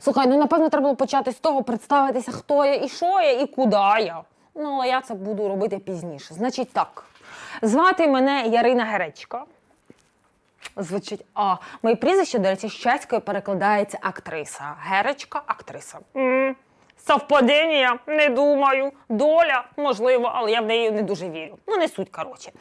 Слухай, ну напевно треба почати з того, представитися, хто я і що я, і куди я. Ну, але я це буду робити пізніше. Значить так. Звати мене Ярина Геречко. Звучить, а моє прізвище, до речі, з чеською перекладається актриса. Геречка актриса. Совпадіння, не думаю. Доля, можливо, але я в неї не дуже вірю. Ну, не суть, коротше.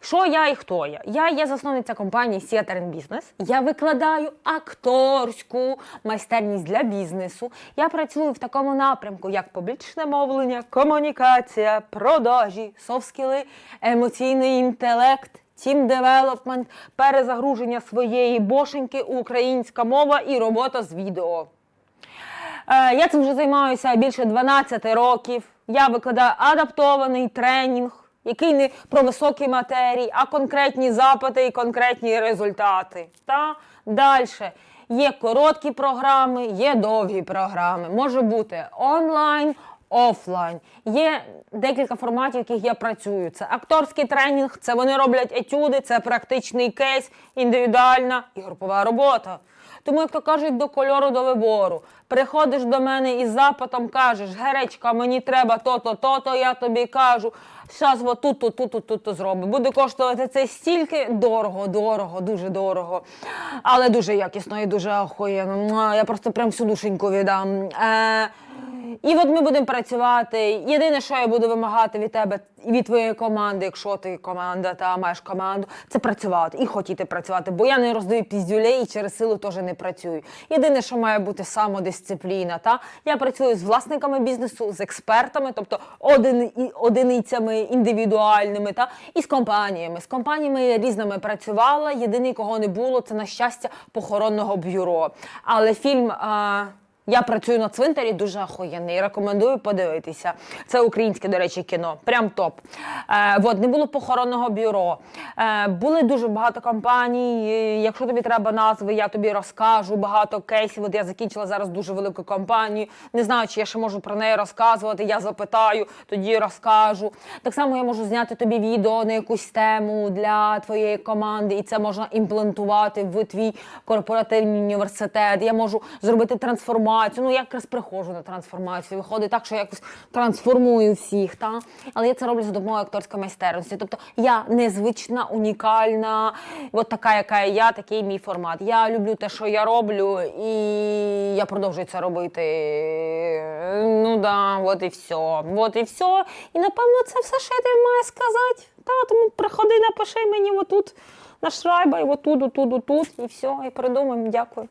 Що я і хто я? Я є засновниця компанії Theater Business. Я викладаю акторську майстерність для бізнесу. Я працюю в такому напрямку, як публічне мовлення, комунікація, продажі, софт-скіли, емоційний інтелект. Тім девелопмент, перезагруження своєї бошеньки, українська мова і робота з відео. Е, Я цим вже займаюся більше 12 років. Я викладаю адаптований тренінг, який не про високі матерії, а конкретні запити і конкретні результати. Та далі. Є короткі програми, є довгі програми. Може бути онлайн, офлайн. Є декілька форматів, яких я працюю. Це акторський тренінг, це вони роблять етюди, це практичний кейс, індивідуальна і групова робота. Тому, як то кажуть, до кольору до вибору. Приходиш до мене із запитом, кажеш, геречка, мені треба то-то, то-то, я тобі кажу. Зараз от тут-то, тут-то, тут-то зроби. Буде коштувати це стільки дорого, дорого, дуже дорого. Але дуже якісно і дуже охуєнно. Я просто прям всю душеньку віддам. Е, і от ми будемо працювати. Єдине, що я буду вимагати від тебе і від твоєї команди, якщо ти команда та маєш команду, це працювати і хотіти працювати, бо я не роздаю піздюлей і через силу теж не працюю. Єдине, що має бути самодисципліна. Та я працюю з власниками бізнесу, з експертами, тобто один, одиницями індивідуальними, та і з компаніями. З компаніями я різними працювала. Єдиний, кого не було, це на щастя похоронного бюро. Але фільм. А... Я працюю на цвинтарі дуже охуєнний. Рекомендую подивитися. Це українське, до речі, кіно. Прям топ. Е, от, не було похоронного бюро. Е, були дуже багато компаній. Якщо тобі треба назви, я тобі розкажу. Багато кейсів. От я закінчила зараз дуже велику компанію. Не знаю, чи я ще можу про неї розказувати. Я запитаю, тоді розкажу. Так само я можу зняти тобі відео на якусь тему для твоєї команди, і це можна імплантувати в твій корпоративний університет. Я можу зробити трансформацію. Ну, я якраз приходжу на трансформацію. Виходить так, що я якось трансформую всіх. Та? Але я це роблю за допомогою акторської майстерності. Тобто я незвична, унікальна, от така, яка я, такий мій формат. Я люблю те, що я роблю, і я продовжую це робити. Ну да, от і все. От і все. І напевно це все, що я тобі маю сказати. Та, тому приходи, напиши мені отут на шрайба, і отут, отут, отут, і все, і придумаємо. Дякую.